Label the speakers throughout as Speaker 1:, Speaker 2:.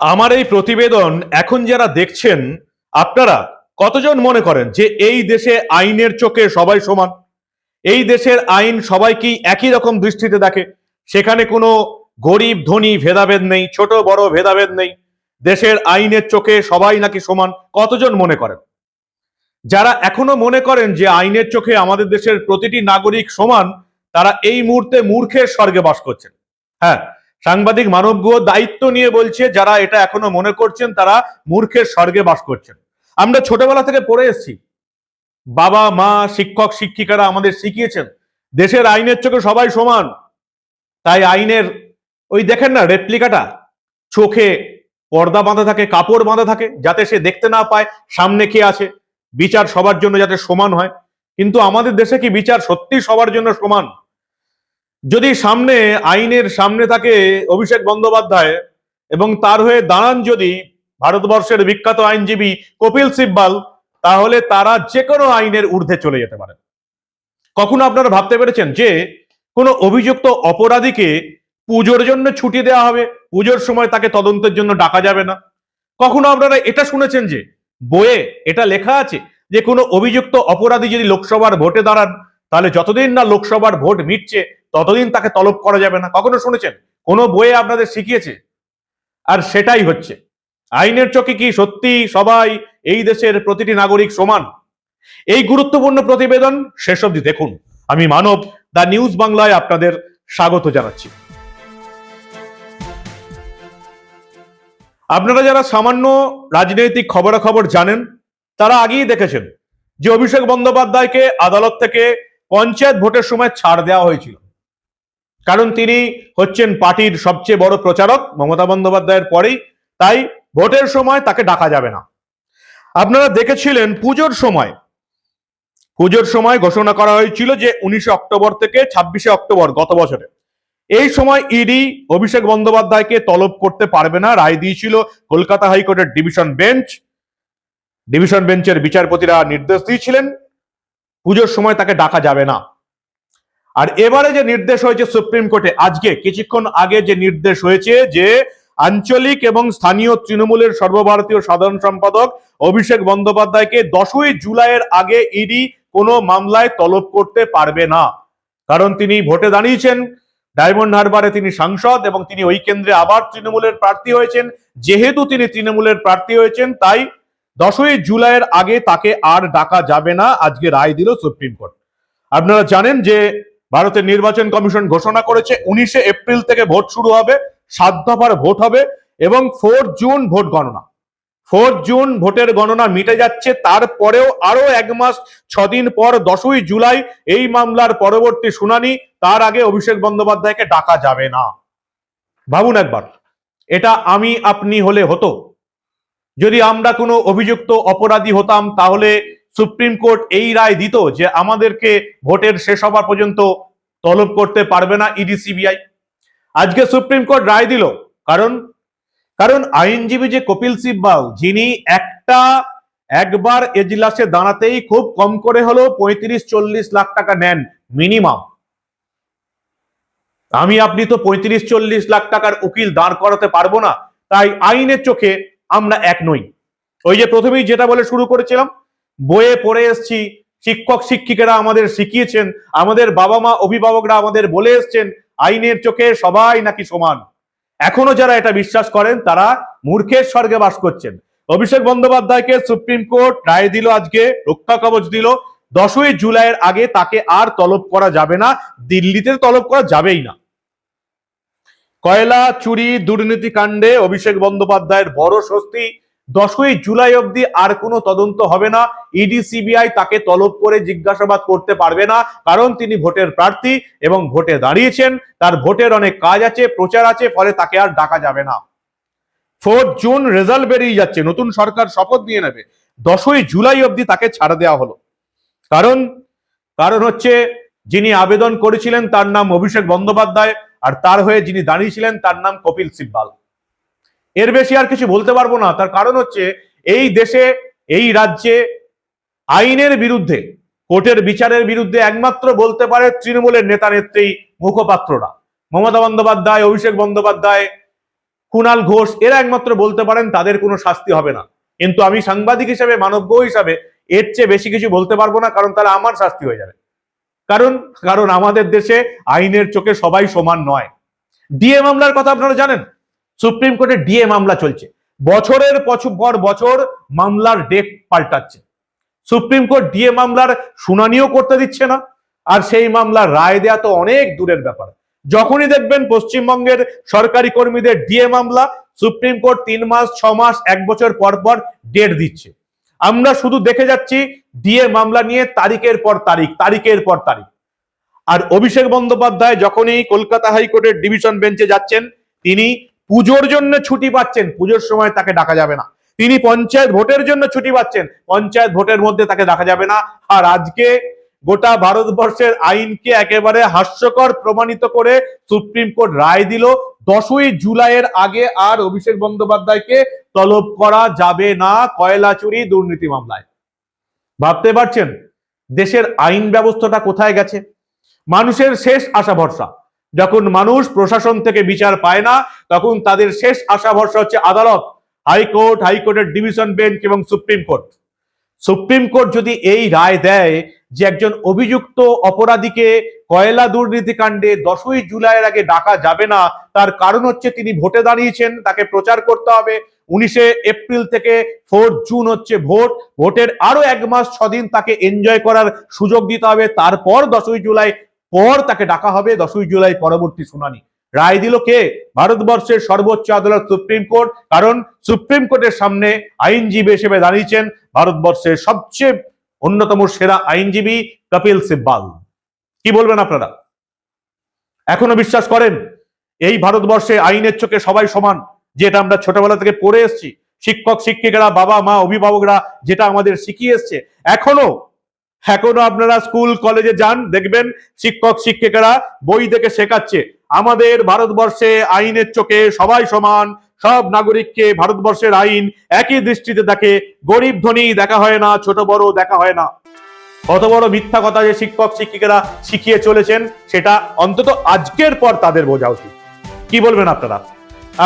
Speaker 1: আমার এই প্রতিবেদন এখন যারা দেখছেন, আপনারা কতজন মনে করেন যে এই দেশে আইনের চোখে সবাই সমান? এই দেশের আইন সবাইকেই একই রকম দৃষ্টিতে দেখে? সেখানে কোনো গরিব, ধনী, ভেদাভেদ নেই, ছোট, বড়, ভেদাভেদ নেই। দেশের আইনের চোখে সবাই নাকি সমান? কতজন মনে করেন? যারা এখনও মনে করেন যে আইনের চোখে আমাদের দেশের প্রতিটি নাগরিক সমান, তারা এই মুহূর্তে মূর্খের স্বর্গে বাস করছেন। হ্যাঁ সাংবাদিক মানবগুহ দায়িত্ব নিয়ে বলছে, যারা এটা এখনও মনে করছেন, তারা মূর্খের স্বর্গে বাস করছেন। আমরা ছোটবেলা থেকে পড়ে এসেছি। বাবা, মা, শিক্ষক, শিক্ষিকারা আমাদের শিখিয়েছেন, দেশের আইনের চোখে সবাই সমান। তাই আইনের, ওই দেখেন না, রেপ্লিকাটা, চোখে পর্দা বাঁধা থাকে, কাপড় বাঁধা থাকে, যাতে সে দেখতে না পায়, সামনে কে আছে। বিচার সবার জন্য যাতে সমান হয়। কিন্তু আমাদের দেশে কি বিচার সত্যি সবার জন্য সমান? যদি সামনে আইনের সামনে থাকে অভিষেক বন্দ্যোপাধ্যায় এবং তার হয়ে দাঁড়ান যদি ভারতবর্ষের বিখ্যাত আইনজীবী কপিল সিব্বাল, তাহলে তারা যে কোনো আইনের ঊর্ধ্বে চলে যেতে পারেন কখনো আপনারা ভাবতে পেরেছেন যে কোনো অভিযুক্ত অপরাধীকে পুজোর জন্য ছুটি দেওয়া হবে? পুজোর সময় তাকে তদন্তের জন্য ডাকা যাবে না। কখনো আপনারা এটা শুনেছেন যে বইয়ে এটা লেখা আছে যে কোনো অভিযুক্ত অপরাধী যদি লোকসভার ভোটে দাঁড়ান, তাহলে যতদিন না লোকসভার ভোট মিটছে ততদিন তাকে তলব করা যাবে না। কখনো শুনেছেন? কোনো বইয়ে আপনাদের শিখিয়েছে? আর সেটাই হচ্ছে। আইনের চোখে কি সত্যি সবাই এই দেশের প্রতিটি নাগরিক সমান? এই গুরুত্বপূর্ণ প্রতিবেদন শেষ অবধি দেখুন। আমি মানব দা নিউজ বাংলায় আপনাদের স্বাগত জানাচ্ছি। আপনারা যারা সামান্য রাজনৈতিক খবরাখবর জানেন, তারা আগেই দেখেছেন যে অভিষেক বন্দ্যোপাধ্যায়কে আদালত থেকে পঞ্চায়েত ভোটের সময় ছাড় দেওয়া হয়েছিল। কারণ তিনি হচ্ছেন পার্টির সবচেয়ে বড় প্রচারক মমতা বন্দ্যোপাধ্যায়ের পরেই, তাই ভোটের সময় তাকে ডাকা যাবে না। আপনারা দেখেছিলেন পুজোর সময় পুজোর সময় ঘোষণা করা হয়েছিল যে উনিশে অক্টোবর থেকে ছাব্বিশে অক্টোবর গত বছরে। এই সময় ইডি অভিষেক বন্দ্যোপাধ্যায়কে তলব করতে পারবে না, রায় দিয়েছিল কলকাতা হাইকোর্টের ডিভিশন বেঞ্চ। ডিভিশন বেঞ্চের বিচারপতিরা নির্দেশ দিয়েছিলেন, পুজোর সময় তাকে ডাকা যাবে না। আর এবারে যে নির্দেশ হয়েছে সুপ্রিম কোর্টে, আজকে কিছুক্ষণ আগে যে নির্দেশ হয়েছে যে আঞ্চলিক এবং স্থানীয় তৃণমূলের সর্বভারতীয় সাধারণ সম্পাদক অভিষেক বন্দ্যোপাধ্যায়কে দশই জুলাইয়ের আগে ইডি কোনো মামলায় তলব করতে পারবে না। কারণ তিনি ভোটে দাঁড়িয়েছেন, ডায়মন্ড হারবারে তিনি সাংসদ এবং তিনি ওই কেন্দ্রে আবার তৃণমূলের প্রার্থী হয়েছেন। যেহেতু তিনি তৃণমূলের প্রার্থী হয়েছেন, তাই দশই জুলাইয়ের আগে তাকে আর ডাকা যাবে না, আজকে রায় দিল সুপ্রিম কোর্ট। আপনারা জানেন যে ভারতের নির্বাচন কমিশন ঘোষণা করেছে, উনিশে এপ্রিল থেকে ভোট শুরু হবে, সাত দফার ভোট হবে এবং ফোর জুন ভোট গণনা। ফোর জুন ভোটের গণনা মিটে যাচ্ছে, তারপরেও আরও এক মাস, ছদিন পর দশই জুলাই এই মামলার পরবর্তী শুনানি, তার আগে অভিষেক বন্দ্যোপাধ্যায়কে ডাকা যাবে না। ভাবুন একবার, এটা আমি, আপনি হলে হতো। যদি আমরা কোনো অভিযুক্ত অপরাধী হতাম, তাহলে সুপ্রিম কোর্ট এই রায় দিত যে আমাদেরকে ভোটের শেষ হবার পর্যন্ত তলব করতে পারবে না ইডি, সিবিআই। আজকে সুপ্রিম কোর্ট রায় দিল। কারণ কারণ আইনজীবী যে কপিল সিব্বাল, যিনি একটা, একবার এজলাসে দাঁড়াতেই খুব কম করে হলো পঁয়ত্রিশ, চল্লিশ লাখ টাকা নেন, মিনিমাম। আমি, আপনি তো পঁয়ত্রিশ, চল্লিশ লাখ টাকার উকিল, দাঁড় করাতে পারব না। তাই আইনের চোখে আমরা এক নই। ওই যে প্রথমেই যেটা বলে শুরু করেছিলাম বইয়ে পড়ে এসছি। শিক্ষক, শিক্ষিকারা আমাদের শিখিয়েছেন। আমাদের বাবা মা অভিভাবকরা আমাদের বলে এসছেন, আইনের চোখে সবাই নাকি সমান। এখনও যারা এটা বিশ্বাস করেন, তারা মূর্খের স্বর্গে বাস করছেন। অভিষেক বন্দ্যোপাধ্যায়কে সুপ্রিম কোর্ট রায় দিল আজকে, রক্ষা কবচ দিল। দশই জুলাইয়ের আগে তাকে আর তলব করা যাবে না, দিল্লিতে তলব করা যাবেই না। কয়লা, চুরি, দুর্নীতি কাণ্ডে অভিষেক বন্দ্যোপাধ্যায়ের বড় স্বস্তি। দশই জুলাই অবধি আর কোনো তদন্ত হবে না। ইডি, সিবিআই তাকে তলব করে জিজ্ঞাসাবাদ করতে পারবে না, কারণ তিনি ভোটের প্রার্থী এবং ভোটে দাঁড়িয়েছেন। তার ভোটের অনেক কাজ আছে, প্রচার আছে, ফলে তাকে আর ডাকা যাবে না। ফোর্থ জুন রেজাল্ট বেরিয়ে যাচ্ছে, নতুন সরকার শপথ নিয়ে নেবে। দশই জুলাই অবধি তাকে ছাড় দেওয়া হলো। কারণ কারণ হচ্ছে, যিনি আবেদন করেছিলেন তার নাম অভিষেক বন্দ্যোপাধ্যায়, আর তার হয়ে যিনি দাঁড়িয়েছিলেন তার নাম কপিল সিব্বাল। এর বেশি আর কিছু বলতে পারব না। তার কারণ হচ্ছে, এই দেশে, এই রাজ্যে আইনের বিরুদ্ধে, কোর্টের বিচারের বিরুদ্ধে একমাত্র বলতে পারে তৃণমূলের নেতা নেত্রী মুখপাত্ররা। মমতা বন্দ্যোপাধ্যায়, অভিষেক বন্দ্যোপাধ্যায় কুণাল ঘোষ, এরা একমাত্র বলতে পারেন তাদের কোনো শাস্তি হবে না। কিন্তু আমি সাংবাদিক হিসাবে, মানব্য হিসাবে এর চেয়ে বেশি কিছু বলতে পারব না, কারণ তাহলে আমার শাস্তি হয়ে যাবে। কারণ কারণ আমাদের দেশে আইনের চোখে সবাই সমান নয়। ডিএ মামলার কথা আপনারা জানেন? সুপ্রিম কোর্টে ডিএ মামলা চলছে। বছরের পর বছর মামলার ডেট পাল্টাচ্ছে। সুপ্রিম কোর্ট ডিএ মামলার শুনানিও করতে দিচ্ছে না, আর সেই মামলার রায় দেয়া তো অনেক দূরের ব্যাপার। যখনই দেখবেন পশ্চিমবঙ্গের সরকারি কর্মীদের ডিএ মামলা, সুপ্রিম কোর্ট তিন মাস, ছ মাস, এক বছর পর পর ডেট দিচ্ছে। আমরা শুধু দেখে যাচ্ছি ডিএ মামলা নিয়ে তারিখের পর তারিখ, তারিখের পর তারিখ। আর অভিষেক বন্দ্যোপাধ্যায় যখনই কলকাতা হাইকোর্টের ডিভিশন বেঞ্চে যাচ্ছেন, তিনি পুজোর জন্য ছুটি পাচ্ছেন, পুজোর সময় তাকে ডাকা যাবে না। তিনি পঞ্চায়েত ভোটের জন্য ছুটি পাচ্ছেন, পঞ্চায়েত ভোটের মধ্যে তাকে ডাকা যাবে না। আর আজকে গোটা ভারতবর্ষের আইনকে একেবারে হাস্যকর প্রমাণিত করে সুপ্রিম কোর্ট রায় দিল, দশই জুলাইয়ের আগে আর অভিষেক বন্দ্যোপাধ্যায়কে তলব করা যাবে না কয়লা চুরি দুর্নীতি মামলায়। ভাবতে পারছেন? দেশের আইন ব্যবস্থাটা কোথায় গেছে? মানুষের শেষ আশা ভরসা। যখন মানুষ প্রশাসন থেকে বিচার পায় না, তখন তাদের শেষ আশা ভরসা হচ্ছে আদালত, হাইকোর্ট, হাইকোর্টের ডিভিশন বেঞ্চ এবং সুপ্রিম কোর্ট। সুপ্রিম কোর্ট যদি এই রায় দেয় যে একজন অভিযুক্ত অপরাধীকে কয়লা দুর্নীতি কাণ্ডে দশই জুলাইয়ের আগে ডাকা যাবে না, তার কারণ হচ্ছে তিনি ভোটে দাঁড়িয়েছেন, তাকে প্রচার করতে হবে। উনিশে এপ্রিল থেকে ফোর জুন হচ্ছে ভোট, ভোটের আরও এক মাস ছদিন তাকে এনজয় করার সুযোগ দিতে হবে। তারপর দশই জুলাই পর তাকে ডাকা হবে দশই জুলাই পরবর্তী শুনানি। রায় দিল কে? ভারতবর্ষের সর্বোচ্চ আদালত সুপ্রিম কোর্ট, কারণ সুপ্রিম কোর্টের সামনে আইনজীবী হিসেবে দাঁড়িয়েছেন ভারতবর্ষের সবচেয়ে অন্যতম সেরা আইনজীবী কপিল সিব্বাল। কি বলবেন আপনারা? এখনও বিশ্বাস করেন? এই ভারতবর্ষে আইনের চোখে সবাই সমান যেটা আমরা ছোটবেলা থেকে পড়ে এসেছি। শিক্ষক, শিক্ষিকারা, বাবা, মা, অভিভাবকরা, যেটা আমাদের শিখিয়ে এসছে। এখনও এখনও আপনারা স্কুল কলেজে যান, দেখবেন শিক্ষক, শিক্ষিকারা বই থেকে শেখাচ্ছে। আমাদের ভারতবর্ষে আইনের চোখে সবাই সমান, সব নাগরিককে ভারতবর্ষের আইন একই দৃষ্টিতে দেখে, গরিব ধনী দেখা হয় না, ছোট বড় দেখা হয় না। কত বড় মিথ্যা কথা যে শিক্ষক, শিক্ষিকারা শিখিয়ে চলেছেন, সেটা অন্তত আজকের পর তাদের বোঝা উচিত। কি বলবেন আপনারা?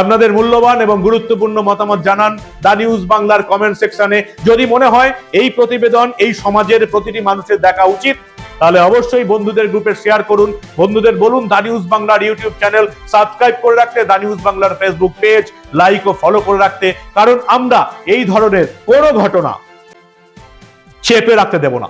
Speaker 1: আপনাদের মূল্যবান এবং গুরুত্বপূর্ণ মতামত জানান দা নিউজ বাংলার কমেন্ট সেকশনে যদি মনে হয় এই প্রতিবেদন, এই সমাজের প্রতিটি মানুষের দেখা উচিত, তাহলে অবশ্যই বন্ধুদের গ্রুপে শেয়ার করুন। বন্ধুদের বলুন দা নিউজ বাংলার ইউটিউব চ্যানেল সাবস্ক্রাইব করে রাখতে দা নিউজ বাংলার ফেসবুক পেজ লাইক ও ফলো করে রাখতে, কারণ আমরা এই ধরনের কোনো ঘটনা চেপে রাখতে দেব না।